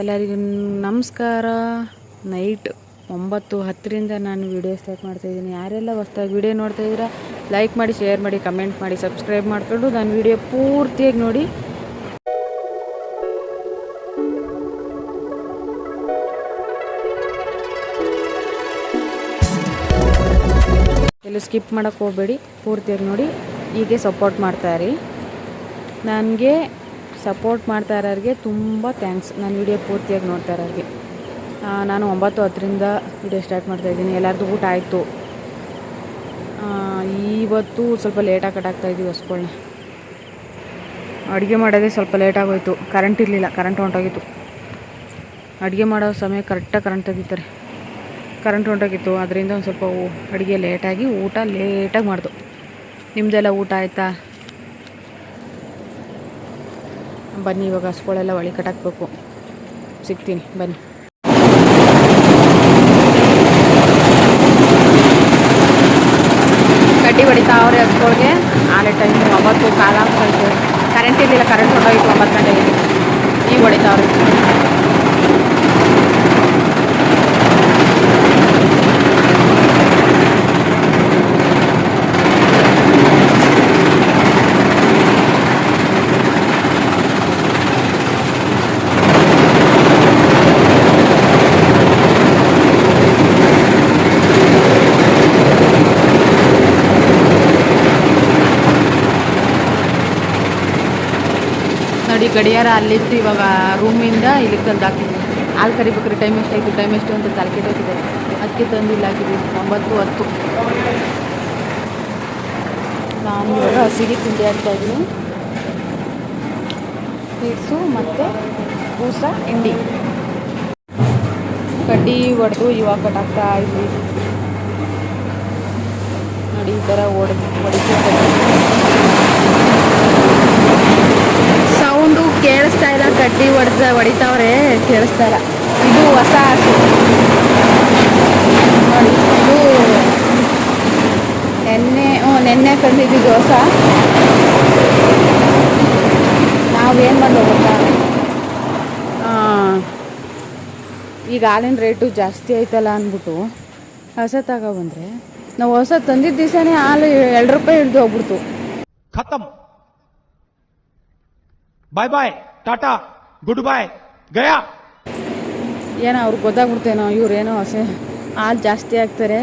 ಎಲ್ಲರಿಗೂ ನಮಸ್ಕಾರ. ನೈಟ್ ಒಂಬತ್ತು ಹತ್ತರಿಂದ ನಾನು ವಿಡಿಯೋ ಸ್ಟಾರ್ಟ್ ಮಾಡ್ತಾಯಿದ್ದೀನಿ ಯಾರೆಲ್ಲ ಹೊಸ್ದಾಗಿ ವಿಡಿಯೋ ನೋಡ್ತಾ ಇದ್ದೀರಾ, ಲೈಕ್ ಮಾಡಿ, ಶೇರ್ ಮಾಡಿ, ಕಮೆಂಟ್ ಮಾಡಿ, ಸಬ್ಸ್ಕ್ರೈಬ್ ಮಾಡಿಕೊಂಡು ನಾನು ವಿಡಿಯೋ ಪೂರ್ತಿಯಾಗಿ ನೋಡಿ. ಎಲ್ಲೂ ಸ್ಕಿಪ್ ಮಾಡೋಕ್ಕೆ ಹೋಗಬೇಡಿ, ಪೂರ್ತಿಯಾಗಿ ನೋಡಿ. ಹೀಗೆ ಸಪೋರ್ಟ್ ಮಾಡ್ತಾಯಿರಿ ನನಗೆ ಸಪೋರ್ಟ್ ಮಾಡ್ತಾ ಇರೋರಿಗೆ ತುಂಬ ಥ್ಯಾಂಕ್ಸ್. ನಾನು ವಿಡಿಯೋ ಪೂರ್ತಿಯಾಗಿ ನೋಡ್ತಾ ಇರೋರಿಗೆ. ನಾನು ಒಂಬತ್ತು ಹತ್ತರಿಂದ ವಿಡಿಯೋ ಸ್ಟಾರ್ಟ್ ಮಾಡ್ತಾಯಿದ್ದೀನಿ ಎಲ್ಲರದ್ದು ಊಟ ಆಯಿತು. ಇವತ್ತು ಸ್ವಲ್ಪ ಲೇಟಾಗಿ ಕಟ್ಟಾಗ್ತಾಯಿದ್ದೀವಿ ಹೊಸ್ಕೊಳ್ನ ಅಡುಗೆ ಮಾಡೋದೇ ಸ್ವಲ್ಪ ಲೇಟಾಗೋಯಿತು ಕರೆಂಟ್ ಇರಲಿಲ್ಲ. ಕರೆಂಟ್ ಹೊಂಟೋಗಿತ್ತು. ಅಡುಗೆ ಮಾಡೋ ಸಮಯ ಕರೆಕ್ಟಾಗಿ ಕರೆಂಟ್ ತೆಗಿತಾರೆ. ಕರೆಂಟ್ ಹೊಂಟೋಗಿತ್ತು. ಅದರಿಂದ ಒಂದು ಸ್ವಲ್ಪ ಅಡುಗೆ ಲೇಟಾಗಿ ಊಟ ಲೇಟಾಗಿ ಮಾಡ್ದು. ನಿಮ್ಮದೆಲ್ಲ ಊಟ ಆಯಿತಾ? ಬನ್ನಿ, ಇವಾಗ ಹಸ್ಗಳೆಲ್ಲ ಒಳಿ ಕಟ್ಟಾಕ್ಬೇಕು. ಸಿಗ್ತೀನಿ, ಬನ್ನಿ. ಕಡ್ಡಿ ಹೊಡಿತಾ ಅವ್ರೆ ಹಸ್ಕೊಳ್ಗೆ ಆಲೆ ಟೈಮ್ ಒಂಬತ್ತು ಕಾಲ ಕರೆಂಟ್ ಇರಲಿಲ್ಲ ಕರೆಂಟ್ ಹೊಂಟೋಗಿತ್ತು ಒಂಬತ್ತು ಗಂಟೆಗೆ. ಈಗ ಹೊಡಿತಾವ್ರೆ ಗಡಿಯಾರ ಅಲ್ಲಿತ್ತು ಇವಾಗ ರೂಮಿಂದ ಇಲ್ಲಿಗೆ ತಂದು ಹಾಕಿದ್ವಿ. ಹಾಲು ಕರಿಬೇಕಾದ್ರೆ ಟೈಮ್ ಎಷ್ಟಾಯಿತು ಟೈಮ್ ಎಷ್ಟು ಅಂತ ತಲೆ ಕೆಟ್ಟೋಗಿದೆ ಅದಕ್ಕೆ ತಂದು ಇಲ್ಲಿ ಹಾಕಿದ್ವಿ, ಒಂಬತ್ತು ಹತ್ತು. ನಾನು ಇವಾಗ ಹಸಿಗೆ ತಿಂಡಿ ಆಗ್ತಾ ಇದ್ದೀನಿ. ಸ್ವೀಟ್ಸು ಮತ್ತು ಬೂಸ, ಹಿಂಡಿ. ಕಡ್ಡಿ ಹೊಡೆದು ಇವಾಗ ಕಟ್ಟಾಗ್ತಾ ಇದ್ವಿ. ನೋಡಿ, ಈ ಥರ ಹೊಡೆದು ಹೊಡಿತಿರ್ತಾರೆ ಕಡ್ಡಿ ಹೊಡೆದ ಹೊಡಿತಾವ್ರೆ ಕೇಳಿಸ್ತಾರ. ಇದು ಹೊಸ ಹಸು. ನೋಡಿ, ಇದು ನೆನ್ನೆ ಹ್ಞೂ ನೆನ್ನೆ ಕಂಡಿದ್ದು ಹೊಸ. ನಾವೇನು ಮಾಡೋ ಗೊತ್ತಾ? ಈಗ ಹಾಲಿನ ರೇಟು ಜಾಸ್ತಿ ಆಯ್ತಲ್ಲ ಅಂದ್ಬಿಟ್ಟು ಹೊಸ ತಗೊಬಂದ್ರೆ, ನಾವು ಹೊಸ ತಂದಿದ್ದ ದಿವಸನೇ ಹಾಲು ಎರಡು ರೂಪಾಯಿ ಹಿಡಿದು ಹೋಗ್ಬಿಡ್ತು. ಖತಮ್. Bye bye tata good bye Gaya. ಏನೋ ಅವ್ರಿಗೆ ಗೊತ್ತಾಗ್ಬಿಡ್ತೇನೋ, ಇವ್ರೇನೋ ಆಸೆ ಹಾಲು ಜಾಸ್ತಿ ಆಗ್ತಾರೆ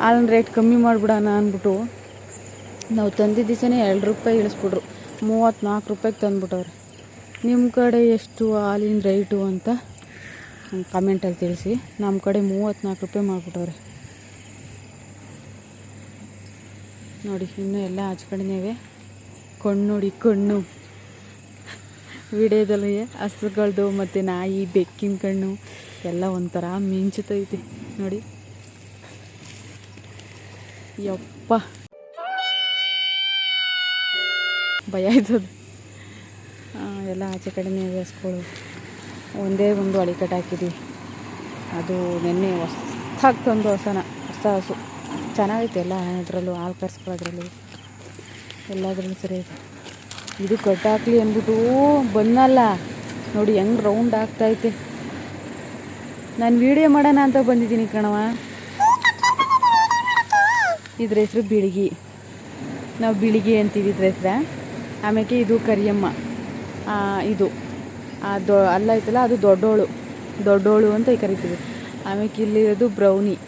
ಹಾಲಿನ ರೇಟ್ ಕಮ್ಮಿ ಮಾಡಿಬಿಡೋಣ ಅಂದ್ಬಿಟ್ಟು ನಾವು ತಂದಿದ್ದ ದಿವಸನೇ ಎರಡು ರೂಪಾಯಿ ಇಳಿಸ್ಬಿಟ್ರು. ಮೂವತ್ತ್ನಾಲ್ಕು ರೂಪಾಯಿಗೆ ತಂದುಬಿಟ್ಟವ್ರೆ. ನಿಮ್ಮ ಕಡೆ ಎಷ್ಟು ಹಾಲಿನ ರೇಟು ಅಂತ ಕಮೆಂಟಲ್ಲಿ ತಿಳಿಸಿ. ನಮ್ಮ ಕಡೆ ಮೂವತ್ತ್ನಾಲ್ಕು ರೂಪಾಯಿ ಮಾಡಿಬಿಟ್ಟವ್ರೆ. ನೋಡಿ, ಇನ್ನೂ ಎಲ್ಲ ಹಚ್ಕೊಂಡಿದ್ದೇವೆ ಕಣ್ಣು ನೋಡಿ, ಕಣ್ಣು. ವಿಡಿಯೋದಲ್ಲಿ ಹಸುಗಳ್ದು ಮತ್ತು ನಾಯಿ, ಬೆಕ್ಕಿನ ಕಣ್ಣು ಎಲ್ಲ ಒಂಥರ ಮಿಂಚುತ್ತೈತಿ. ನೋಡಿ. ಯಪ್ಪ. ಭಯ ಆಯ್ತದ. ಎಲ್ಲ ಆಚೆ ಕಡೆನೇ ಹಸ್ಕೊಳು ಒಂದೇ ಒಂದು ಅಳಿಕಟ್ಟು ಹಾಕಿದ್ವಿ. ಅದು ನೆನ್ನೆ ಹೊಸ್ದಾಗಿ ತಂದು ಹೊಸನ, ಹೊಸ ಹಸು. ಚೆನ್ನಾಗೈತೆ ಎಲ್ಲ ಅದರಲ್ಲೂ ಹಾಲು ಕರ್ಸ್ಕೊಳ್ಳೋದ್ರಲ್ಲಿ. ಎಲ್ಲದರಲ್ಲೂ ಸರಿ ಐತೆ ಇದು ಕಟ್ಟಾಕ್ಲಿ ಅಂದ್ಬಿಟ್ಟು ಬಂದಲ್ಲ. ನೋಡಿ ಹೆಂಗೆ ರೌಂಡ್ ಆಗ್ತೈತೆ. ನಾನು ವೀಡಿಯೋ ಮಾಡೋಣ ಅಂತ ಬಂದಿದ್ದೀನಿ ಕಣವ ಇದ್ರ ಹೆಸರು ಬಿಳಿಗಿ. ನಾವು ಬಿಳಿಗಿ ಅಂತೀವಿ ಇದ್ರ ಹೆಸ್ರ. ಆಮೇಲೆ ಇದು ಕರಿಯಮ್ಮ. ಇದು. ದೊ, ಅಲ್ಲ ಐತಲ್ಲ, ಅದು ದೊಡ್ಡೋಳು. ದೊಡ್ಡೋಳು ಅಂತ ಕರಿತೀವಿ. ಆಮೇಲೆ ಇಲ್ಲಿರೋದು ಬ್ರೌನಿ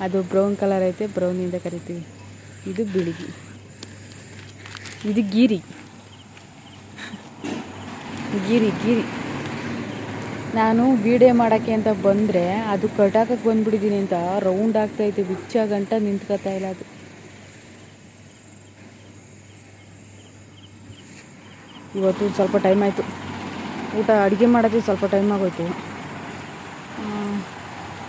ಅದು ಬ್ರೌನ್ ಕಲರ್ ಐತೆ ಬ್ರೌನಿಯಿಂದ ಕರಿತೀವಿ. ಇದು ಬಿಳಿಗಿ. ಇದು ಗೀರಿ. ಗಿರಿ ಗಿರಿ. ನಾನು ವಿಡಿಯೋ ಮಾಡೋಕ್ಕೆ ಅಂತ ಬಂದರೆ ಅದು ಕಟಾಕಕ್ಕೆ ಬಂದ್ಬಿಟ್ಟಿದ್ದೀನಿ ಅಂತ ರೌಂಡ್ ಆಗ್ತಾಯಿತ್ತು ಬಿಚ್ಚ ಗಂಟ ನಿಂತ್ಕೊತಾ ಇಲ್ಲ ಅದು. ಇವತ್ತು ಸ್ವಲ್ಪ ಟೈಮ್ ಆಯಿತು. ಊಟ ಅಡುಗೆ ಮಾಡೋದು ಸ್ವಲ್ಪ ಟೈಮ್ ಆಗೋಯ್ತು.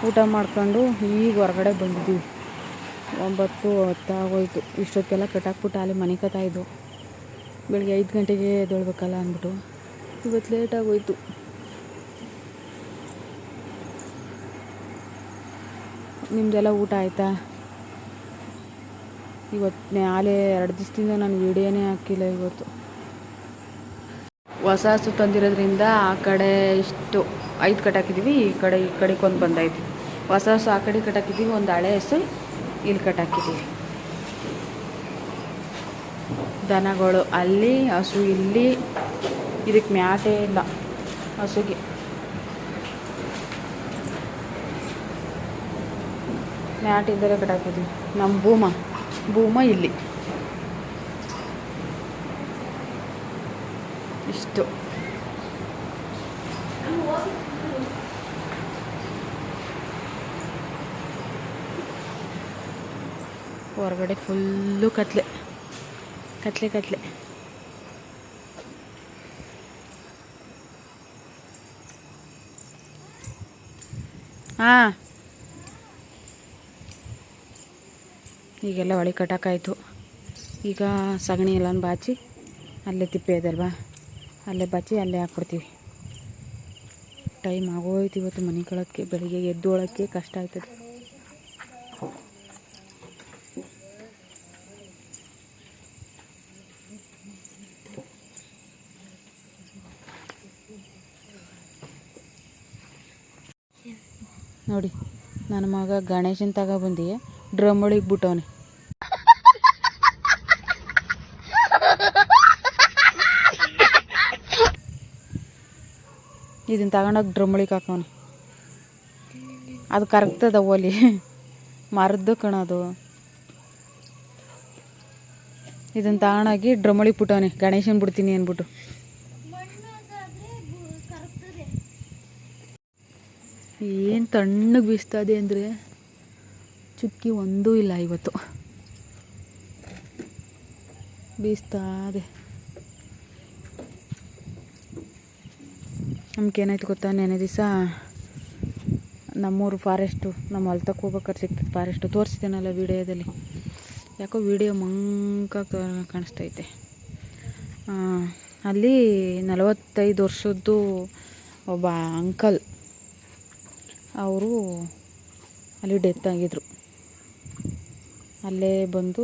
ಊಟ ಮಾಡ್ಕೊಂಡು ಈಗ ಹೊರಗಡೆ ಬಂದಿದ್ದೀವಿ. ಒಂಬತ್ತು ಹೊತ್ತಾಗೋಯ್ತು ಇಷ್ಟೊತ್ತೆಲ್ಲ ಕಟ್ಟಾಕ್ಬಿಟ್ಟು ಅಲ್ಲಿ ಮನೆ ಕತಾ ಬೆಳಗ್ಗೆ ಬೆಳಿಗ್ಗೆ ಐದು ಗಂಟೆಗೆ ಎದ್ದೇಳ್ಬೇಕಲ್ಲ ಅಂದ್ಬಿಟ್ಟು. ಇವತ್ತು ಲೇಟ್ ಆಗೋಯ್ತು. ನಿಮ್ಮದೆಲ್ಲ ಊಟ ಆಯಿತಾ? ಇವತ್ತು ನಾಳೆ ಎರಡು ದಿವಸದಿಂದ ನಾನು ವಿಡಿಯೋನೇ ಹಾಕಿಲ್ಲ ಇವತ್ತು. ಹೊಸ ಹಸು ತಂದಿರೋದ್ರಿಂದ ಆ ಕಡೆ ಇಷ್ಟು, ಐದು ಕಟ್ಟಾಕಿದ್ದೀವಿ ಈ ಕಡೆ, ಈ ಕಡೆಗೆ ಒಂದು ಬಂದೈತಿ ಹೊಸ ಹಸು ಆ ಕಡೆ ಕಟ್ಟಾಕಿದ್ದೀವಿ ಒಂದು ಹಳೆ ಹಸು, ಇಲ್ಲಿ ಕಟ್ಟಾಕಿದ್ದೀವಿ ದನಗಳು ಅಲ್ಲಿ, ಹಸು ಇಲ್ಲಿ ಇದಕ್ಕೆ ಮ್ಯಾಟೇ ಇಲ್ಲ. ಹಸುಗೆ. ಮ್ಯಾಟ್ ಇದ್ದರೆ ಬಿಡಾಕಿದ್ವಿ ನಮ್ಮ ಭೂಮ. ಭೂಮ ಇಲ್ಲಿ. ಇಷ್ಟು. ಹೊರಗಡೆ ಫುಲ್ಲು ಕತ್ಲೆ. ಕತ್ಲೆ ಕತ್ಲೆ. ಹಾಂ. ಈಗೆಲ್ಲ ಹೊಳಿ ಕಟ್ಟೋಕ್ಕಾಯ್ತು ಈಗ ಸಗಣಿ ಎಲ್ಲ ಬಾಚಿ, ಅಲ್ಲೇ ತಿಪ್ಪೆ ಇದಲ್ವಾ ಅಲ್ಲೇ ಬಾಚಿ, ಅಲ್ಲೇ ಹಾಕ್ಬಿಡ್ತೀವಿ. ಟೈಮ್ ಆಗೋಯ್ತು ಇವತ್ತು ಮನೆ ಕಳೋಕ್ಕೆ, ಬೆಳಿಗ್ಗೆ ಎದ್ದೋಳಕ್ಕೆ ಕಷ್ಟ ಆಯ್ತದೆ. ನೋಡಿ, ನನ್ನ ಮಗ ಗಣೇಶನ್ ತಗ ಬಂದಿ ಡ್ರಮ್ ಒಳಗೆ ಬಿಟ್ಟವನೆ ಇದನ್ನ ತಗೊಂಡೋಗಿ ಡ್ರಮ್ ಒಳಗೆ ಹಾಕವನೆ. ಅದು ಕರಗ್ತದ ಒಲಿ ಮರದ್ದು ಕಣದು ಇದನ್ನ ತಗೊಂಡೋಗಿ ಡ್ರಮ್ ಒಳಗೆ ಬಿಟ್ಟವನೆ ಗಣೇಶನ್ ಬಿಡ್ತೀನಿ ಅಂದ್ಬಿಟ್ಟು. ಏನು ತಣ್ಣಗೆ ಬೀಸ್ತದೆ ಅಂದರೆ ಚುಕ್ಕಿ ಒಂದೂ ಇಲ್ಲ ಇವತ್ತು. ಬೀಸ್ತಾದೆ ನಮ್ಗೆ ಏನಾಯ್ತು ಗೊತ್ತಾ? ನೆನೆ ದಿವಸ ನಮ್ಮೂರು ಫಾರೆಸ್ಟು, ನಮ್ಮ ಹೊಲ್ತಕ್ಕೆ ಹೋಗ್ಬೇಕಾದ್ರೆ ಸಿಕ್ತದೆ ಫಾರೆಸ್ಟು. ತೋರಿಸ್ತೇನಲ್ಲ ವಿಡಿಯೋದಲ್ಲಿ? ಯಾಕೋ ವಿಡಿಯೋ ಮಂಕ ಕಾಣಿಸ್ತೈತೆ. ಅಲ್ಲಿ ನಲವತ್ತೈದು ವರ್ಷದ್ದು ಒಬ್ಬ ಅಂಕಲ್ ಅವರು ಅಲ್ಲಿ ಡೆತ್ ಆಗಿದ್ರು. ಅಲ್ಲೇ ಬಂದು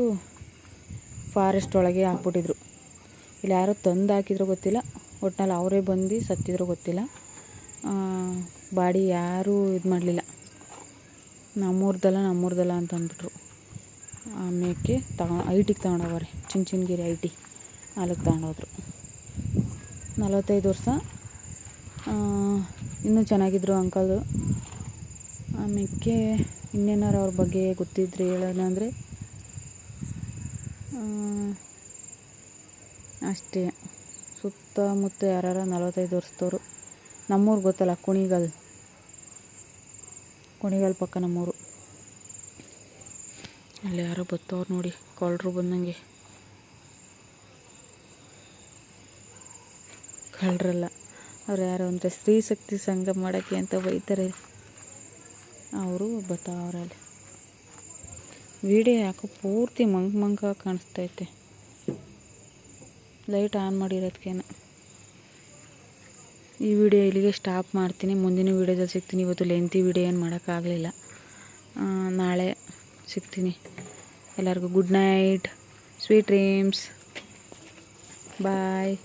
ಫಾರೆಸ್ಟ್ ಒಳಗೆ ಹಾಕ್ಬಿಟ್ಟಿದ್ರು. ಇಲ್ಲಿ ಯಾರೋ ತಂದು ಹಾಕಿದ್ರು ಗೊತ್ತಿಲ್ಲ. ಒಟ್ನಲ್ಲಿ ಅವರೇ ಬಂದು ಸತ್ತಿದ್ರು ಗೊತ್ತಿಲ್ಲ. ಬಾಡಿ ಯಾರೂ ಇದು ಮಾಡಲಿಲ್ಲ. ನಮ್ಮೂರ್ದಲ್ಲ ನಮ್ಮೂರ್ದಲ್ಲ ಅಂತ ಅಂದ್ಬಿಟ್ರು. ಆಮೇಲೆ ತಗೊ, ಐಟಿಗೆ ತಗೊಂಡೋಗವ್ರೆ, ಚಿಂಚಿನಗಿರಿ ಐ ಟಿ ಅಲ್ಲಿಗೆ ತಗೊಂಡೋದ್ರು. ನಲವತ್ತೈದು ವರ್ಷ. ಇನ್ನೂ ಚೆನ್ನಾಗಿದ್ರು ಅಂಕಲ್ದು ಆಮೇಲೆ ಇನ್ನೇನಾರು ಅವ್ರ ಬಗ್ಗೆ ಗೊತ್ತಿದ್ರೆ ಹೇಳೋಣ ಅಂದರೆ ಅಷ್ಟೇ. ಸುತ್ತಮುತ್ತ ಯಾರು ನಲವತ್ತೈದು ವರ್ಷದವರು. ನಮ್ಮೂರು ಗೊತ್ತಲ್ಲ, ಕುಣಿಗಲ್. ಕುಣಿಗಲ್ ಪಕ್ಕ ನಮ್ಮೂರು. ಅಲ್ಲಿ ಯಾರೋ ಬತ್ತವ್ರು ನೋಡಿ, ಕಳ್ಳರು ಬಂದಂಗೆ. ಕಳ್ಳರಲ್ಲ. ಅವ್ರು ಯಾರು ಅಂದರೆ, ಸ್ತ್ರೀ ಶಕ್ತಿ ಸಂಘ ಮಾಡೋಕ್ಕೆ ಅಂತ ಬೈತಾರೆ. ಅವರು ಬತ್ತಾವ್ರಲ್ಲಿ. ವಿಡಿಯೋ ಯಾಕೋ ಪೂರ್ತಿ ಮಂಕ್ ಮಂಕ ಕಾಣಿಸ್ತೈತೆ. ಲೈಟ್ ಆನ್ ಮಾಡಿರೋದಕ್ಕೇನೆ ಈ ವಿಡಿಯೋ ಇಲ್ಲಿಗೆ ಸ್ಟಾಪ್ ಮಾಡ್ತೀನಿ. ಮುಂದಿನ ವಿಡಿಯೋದಲ್ಲಿ ಸಿಗ್ತೀನಿ. ಇವತ್ತು ಲೆಂತಿ ವಿಡಿಯೋ ಏನು ಮಾಡೋಕ್ಕಾಗಲಿಲ್ಲ. ನಾಳೆ ಸಿಗ್ತೀನಿ. ಎಲ್ಲರಿಗೂ good night sweet dreams bye